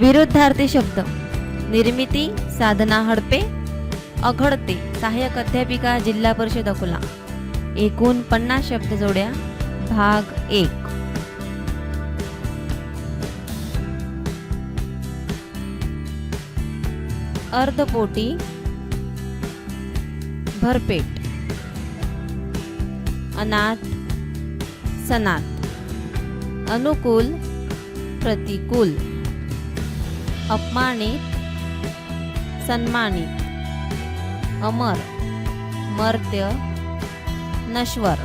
विरुद्धार्थी शब्द. निर्मिती साधना हडपे अघडते सहाय्यक अध्यापिका जिल्हा परिषद अकोला. एकूण पन्नास शब्द जोड्या भाग एक. अर्धपोटी भरपेट अनाथ सनात. अनुकूल प्रतिकूल. अपमानित सन्मानित अमर मर्त्य नश्वर.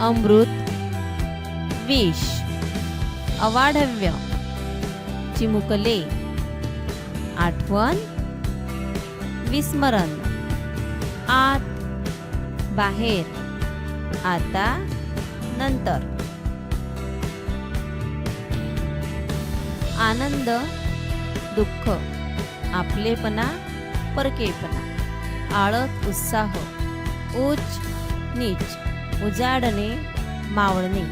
अमृत विष अवाढव्य चिमुकले आठवण विस्मरण आत बाहेर आता नंतर. आनंद दुःख आपलेपणा परकेपणा आळत उत्साह उच्च नीच उजाडणे मावळणे.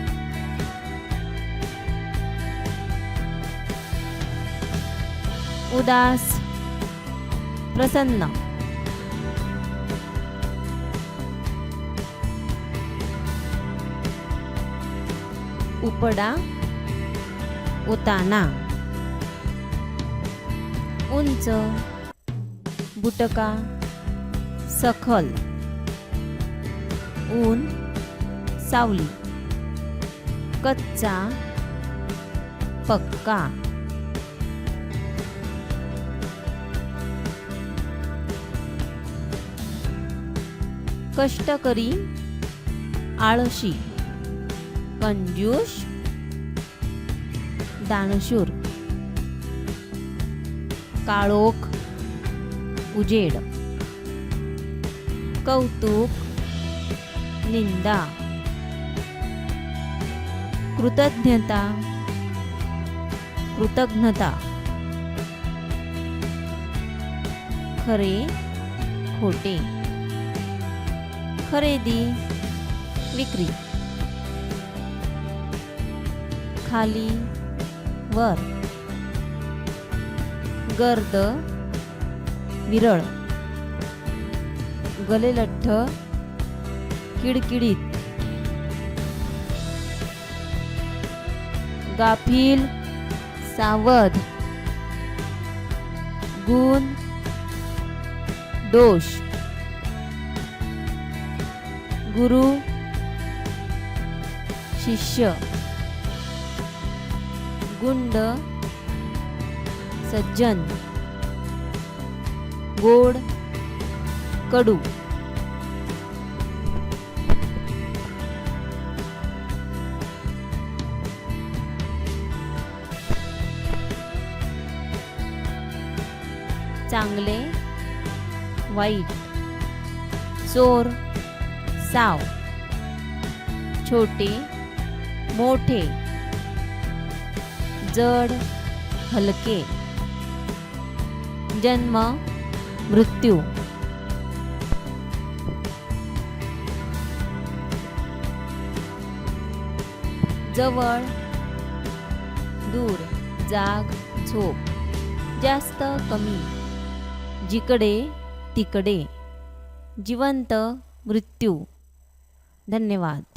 उदास प्रसन्न. उपडा उताना. उंच बुटका सखल ऊन सावली कच्चा पक्का. कष्टकरी आळशी कंजूष दानशूर. काळोख उजेड कौतुक निंदा कृतज्ञता कृतज्ञता खरे खोटे खरेदी विक्री खाली वर गर्द विरळ गलेलठ्ठ किडकिडीत गाफील सावध गुण दोष गुरु शिष्य गुंड सज्जन. गोड कडू. चांगले वाईट. चोर साव. छोटे मोठे. जड हलके. जन्म मृत्यू. जवळ दूर जाग झोप. जास्त कमी. जिकडे तिकडे. जिवंत मृत्यू. धन्यवाद.